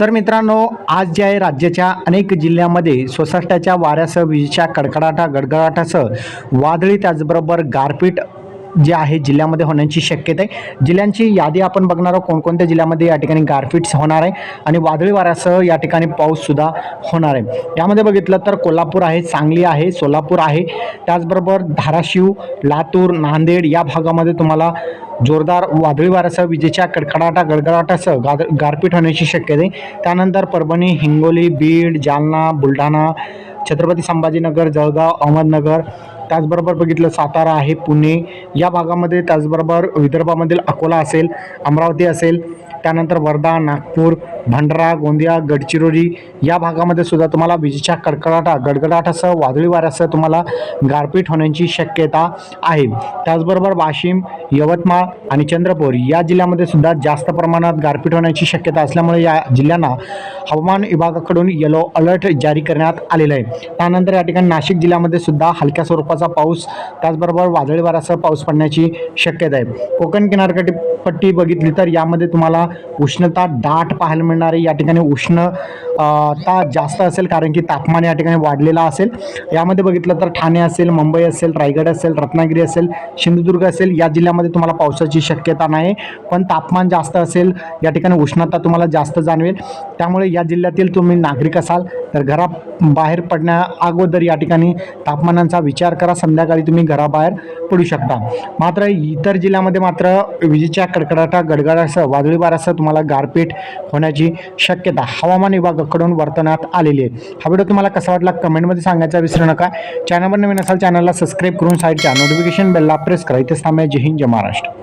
तर मित्रांनो आज जे आहे राज्याच्या अनेक जिल्ह्यामध्ये सोसाट्याच्या वाऱ्यासह विजेच्या कडकडाटा गडगडाटासह वादळी त्याचबरोबर गारपीट जे आहे जिल्ह्यामध्ये होण्याची शक्यता आहे. जिल्ह्यांची यादी आपण बघणार आहोत. कोणकोणत्या जिल्ह्यामध्ये या ठिकाणी गारपीट्स होणार आहे आणि वादळी वाऱ्यासह या ठिकाणी पाऊससुद्धा होणार आहे. यामध्ये बघितलं तर कोल्हापूर आहे सांगली आहे सोलापूर आहे. त्याचबरोबर धाराशिव लातूर नांदेड या भागामध्ये तुम्हाला जोरदार वादळी वाऱ्यासह विजेच्या कडकडाटा गडगडाटासह गाद गारपीट होण्याची शक्यता आहे. त्यानंतर परभणी हिंगोली बीड जालना बुलढाणा छत्रपती संभाजीनगर जळगाव अहमदनगर त्याचबरोबर बघितलं सातारा आहे पुणे. या भागामध्ये त्याचबरोबर विदर्भामधील अकोला असेल अमरावती असेल त्यानंतर वर्धा नागपूर भंडारा गोंदिया गडचिरोली या भागामध्ये सुद्धा तुम्हाला विजेच्या कडकडाटा गडगडाटासह वादळी वाऱ्यासह तुम्हाला गारपीट होण्याची शक्यता आहे. त्याचबरोबर वाशिम यवतमाळ आणि चंद्रपूर या जिल्ह्यामध्ये सुद्धा जास्त प्रमाणात गारपीट होण्याची शक्यता असल्यामुळे या जिल्ह्यांना हवामान विभागाकडून येलो अलर्ट जारी करण्यात आलेलं आहे. त्यानंतर या ठिकाणी नाशिक जिल्ह्यामध्ये सुद्धा हलक्या स्वरूपाचा पाऊस त्याचबरोबर वादळी वाऱ्यासह पाऊस पडण्याची शक्यता आहे. कोकण किनारपट्टी पट्टी बघितली तर यामध्ये तुम्हाला उष्णता दाट पाहायला मिळणार आहे. या ठिकाणी उष्ण ता जास्त असेल कारण की तापमान या ठिकाणी वाढलेलं असेल. यामध्ये बघितलं तर ठाणे असेल मुंबई असेल रायगड असेल रत्नागिरी असेल सिंधुदुर्ग असेल या जिल्ह्यामध्ये तुम्हाला पावसाची शक्यता नाही. पण तापमान जास्त असेल या ठिकाणी उष्णता तुम्हाला जास्त जाणवेल. त्यामुळे या जिल्ह्यातील तुम्ही नागरिक असाल तर घरा बाहेर पडण्या अगोदर या ठिकाणी तापमानांचा विचार करा. संध्याकाळी तुम्ही घराबाहेर पडू शकता. मात्र इतर जिल्ह्यामध्ये मात्र विजेच्या कडकडाटा गडगडासह वादळी वाऱ्यासह तुम्हाला गारपीट होण्याची शक्यता हवामान विभागाकडून वर्तवण्यात आलेली आहे. हा व्हिडिओ तुम्हाला कसा वाटला कमेंटमध्ये सांगायचा विसरू नका. चॅनलवर नवीन असाल चॅनलला सबस्क्राईब करून साईडच्या नोटिफिकेशन बेलला प्रेस करा. इथेच थांबा जय हिंद जय महाराष्ट्र.